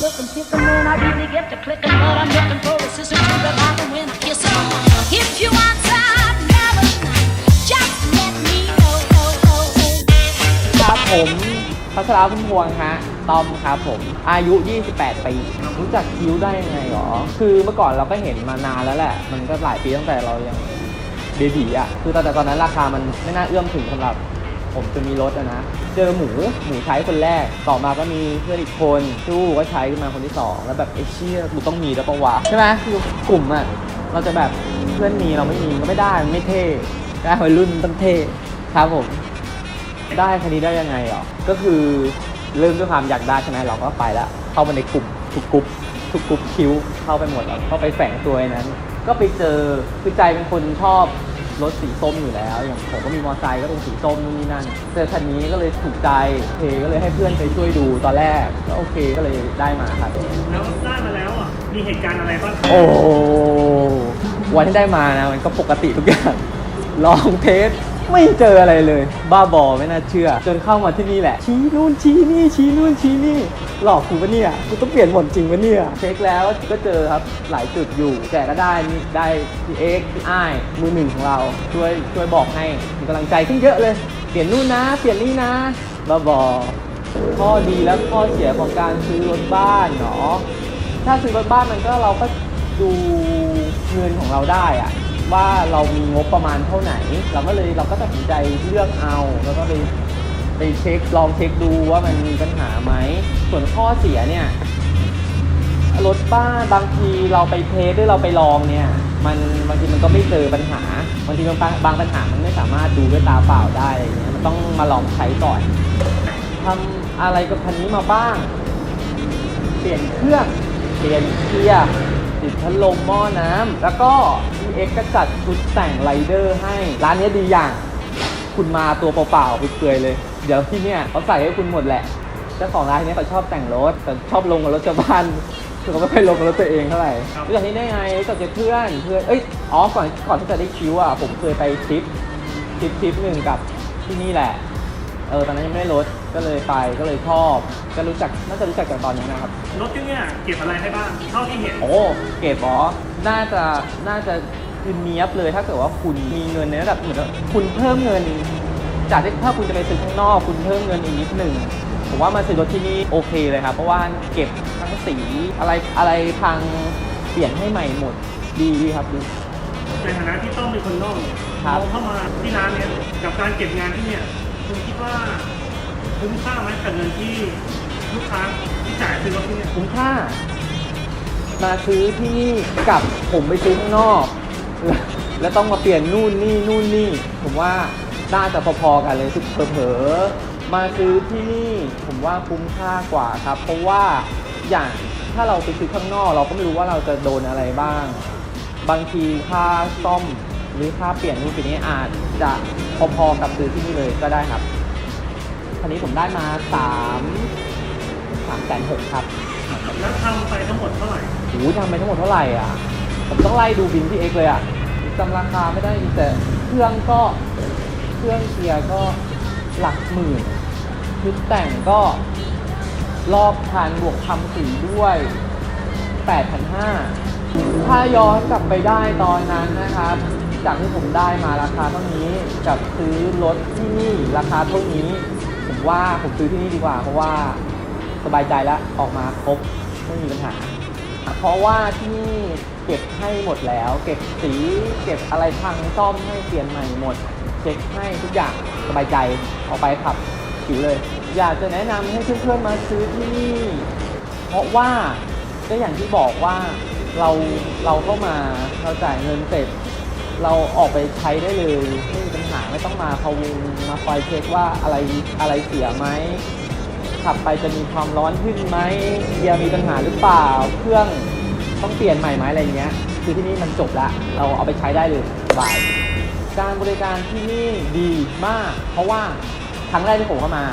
looking, picking when I really get to clicking, but I'm looking for a sister to revive me when I kiss her. If you want some melody, just let me know. ครับผมพัชราพุ่มพวงฮะตอมครับผม อายุ 28 ปี รู้จักคิ้วได้ยังไงหรอ คือเมื่อก่อนเราก็เห็นมานานแล้วแหละ มันก็หลายปีตั้งแต่เรายังเบบีอะ คือตอนแต่ตอนนั้นราคามันไม่น่าเอื้อมถึงสำหรับ ผมจะมีรถนะ เจอหมูหมูใช้คนแรก ต่อมาก็มีเพื่อนอีกคนชู้ก็ใช้ขึ้นมาคนที่สองแล้วแบบเอเชี่ยกูต้องมีแล้วปะวะใช่ไหมคือกลุ่มอะเราจะแบบเพื่อนมีเราไม่มีก็ไม่ได้มันไม่เท่ได้วัยรุ่นต้องเท่ครับผม ได้คันนี้ได้ยังไงหรอก็คือเริ่มด้วยความอยากได้ใช่ไหมเราก็ไปแล้วเข้ามาในกลุ่มทุกกลุ่มทุกกลุ่มคิวเข้าไปหมดแล้วเข้าไปแฝงตัวนั้น ก็ไปเจอคือใจเป็นคนชอบ รถสีส้มอยู่แล้ว อย่างผมก็มีมอเตอร์ไซค์ก็เป็นสีส้มนู่นนี่นั่นเจอคันนี้ก็เลยถูกใจโอเคก็เลยให้เพื่อนไปช่วยดูตอนแรกก็โอเคก็เลยได้มาครับแล้วได้มาแล้วอะมีเหตุการณ์อะไรบ้างครับโอ้วันที่ได้มานะมันก็ปกติทุกอย่างลองเทสไม่เจออะไรเลย บ้าบอไม่น่าเชื่อ จนเข้ามาที่นี่แหละ ชี้นู่นชี้นี่ชี้นู่นชี้นี่ หลอกกูปะเนี่ยกูต้องเปลี่ยนหมดจริงปะเนี่ย เช็คแล้วก็เจอครับหลายจุดอยู่ แต่ก็ได้ได้พี่เอ็กพี่อ้ายมือหนึ่งของเราช่วยช่วยบอกให้มีกำลังใจขึ้นเยอะเลย เปลี่ยนนู่นนะ เปลี่ยนนี่นะบ้าบอข้อดีและข้อเสียของการซื้อรถบ้านเนาะถ้าซื้อรถบ้านมันก็เราก็ดูเงินของเราได้อะว่าเรามีงบประมาณเท่าไหน เราก็เลยเราก็ตัดสินใจเลือกเอาแล้วก็ไปไปเช็คลองเช็คดูว่ามันมีปัญหาไหม ส่วนข้อเสียเนี่ยรถบ้านบางทีเราไปเทสหรือเราไปลองเนี่ย มันบางทีมันก็ไม่เจอปัญหาบางทีบางบางปัญหามันไม่สามารถดูด้วยตาเปล่าได้อะไรเงี้ยมันต้องมาลองใช้ก่อนทำอะไรกับคันนี้มาบ้าง เปลี่ยนเครื่องเปลี่ยนเกียร์ติดพัดลมหม้อน้ำแล้วก็ EX ก็จัดชุดแต่งไรเดอร์ให้ ร้านนี้ดีอย่าง คุณมาตัวเปล่าๆเปลือยเลย เดี๋ยวที่เนี่ยเขาใส่ให้คุณหมดแหละ เจ้าของร้านเนี้เขาชอบแต่งรถแต่ชอบลงกับรถชาวบ้านคือเขาไม่ค่อยลงกับรถตัวเองเท่าไหร่รู้จักที่ได้ไงรู้จักจากเพื่อนเพื่อนเอ้ยอ๋อก่อนก่อนที่จะได้คิวอะผมเคยไปทริปทริปทริปหนึ่งกับที่นี่แหละเออตอนนั้นยังไม่ได้รถก็เลยไปก็เลยชอบก็รู้จักน่าจะรู้จักจากตอนนี้นะครับรถที่เนี่ยเก็บอะไรให้บ้างเท่าที่เห็นโอ้เก็บเหรอน่าจะน่าจะคือเนี้ยบเลยถ้าเกิดว่าคุณมีเงินในระดับเหมือนกับคุณเพิ่มเงินจากที่ถ้าคุณจะไปซื้อข้างนอก คุณเพิ่มเงินอีกนิดหนึ่ง ผมว่ามาซื้อรถที่นี่โอเคเลยครับ เพราะว่าเก็บทั้งสีอะไรอะไรทางเปลี่ยนให้ใหม่หมดดีครับดี ในฐานะที่ต้องเป็นคนนอกเนี่ยครับมองเข้ามาที่ร้านเนี่ยกับการเก็บงานที่เนี่ยคุณคิดว่าคุ้มค่าไหมกับเงินที่ลูกค้าที่จ่ายซื้อรถที่เนี่ยคุ้มค่า มาซื้อที่นี่กับผมไปซื้อข้างนอก แล้วแล้วต้องมาเปลี่ยนนู่นนี่นู่นนี่ ผมว่าน่าจะพอๆกันเลยสุดเผลอๆ มาซื้อที่นี่ผมว่าคุ้มค่ากว่าครับ เพราะว่าอย่างถ้าเราไปซื้อข้างนอก เราก็ไม่รู้ว่าเราจะโดนอะไรบ้าง บางทีค่าซ่อมหรือค่าเปลี่ยนนู่นเปลี่ยนนี้อาจจะพอๆกับซื้อที่นี่เลยก็ได้ครับคันนี้ผมได้มาสามสามแสนหกครับแล้วทำไปทั้งหมดเท่าไหร่โอ้ยทำไปทั้งหมดเท่าไหร่อะ ผมต้องไล่ดูบินที่เอ็กเลยอะจำราคาไม่ได้แต่เครื่องก็เครื่องเกียร์ก็ หลักหมื่นชุดแต่งก็รอบคันบวกทำสีด้วย 8,500 ถ้าย้อนกลับไปได้ตอนนั้นนะครับ จากที่ผมได้มาราคาเท่านี้ กับซื้อรถที่นี่ราคาเท่านี้ ผมว่าผมซื้อที่นี่ดีกว่า เพราะว่าสบายใจแล้วออกมาครบไม่มีปัญหา เพราะว่าที่นี่เก็บให้หมดแล้ว เก็บสีเก็บอะไรพังซ่อมให้เปลี่ยนใหม่หมด เช็คให้ทุกอย่างสบายใจเอาไปขับผิวเลย อยากจะแนะนำให้เพื่อนๆมาซื้อที่นี่เพราะว่าก็อย่างที่บอกว่าเราเราเข้ามาเราจ่ายเงินเสร็จ เราออกไปใช้ได้เลยไม่มีปัญหาไม่ต้องมาพะวงมาคอยเช็คว่าอะไรอะไรเสียไหมขับไปจะมีความร้อนขึ้นไหมเกียร์มีปัญหาหรือเปล่า เครื่องต้องเปลี่ยนใหม่ไหมอะไรเงี้ย คือที่นี่มันจบละ เราเอาไปใช้ได้เลยสบาย การบริการที่นี่ดีมาก เพราะว่าครั้งแรกที่ผมเข้ามา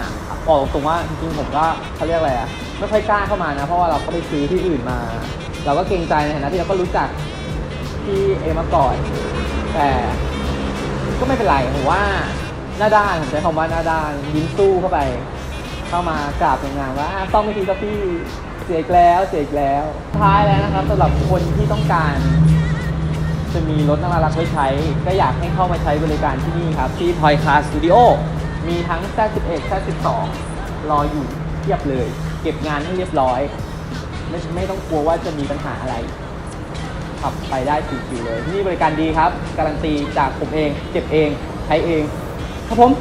บอกตรงว่าจริงๆผมก็เขาเรียกอะไรอะไม่ค่อยกล้าเข้ามานะ เพราะว่าเราก็ไปซื้อที่อื่นมา เราก็เกรงใจในฐานะที่เราก็รู้จักที่เอมาก่อน แต่ก็ไม่เป็นไรผมว่าหน้าด้านผมใช้คำว่าหน้าด้านยิ้มสู้เข้าไป เข้ามากราบในงานว่าต้องไม่ทีก็พี่เสียอีกแล้วเสียอีกแล้วท้ายแล้วนะครับสำหรับคนที่ต้องการ จะมีรถน่ารักไว้ใช้ ก็อยากให้เข้ามาใช้บริการที่นี่ครับ ที่ Toy Car Studio มีทั้ง Z11 Z12 รออยู่เทียบเลย เก็บงานให้เรียบร้อย ไม่ไม่ต้องกลัวว่าจะมีปัญหาอะไร ขับไปได้ชิวๆเลย ที่นี่บริการดีครับ การันตีจากผมเอง เจ็บเอง ใช้เอง ครับผม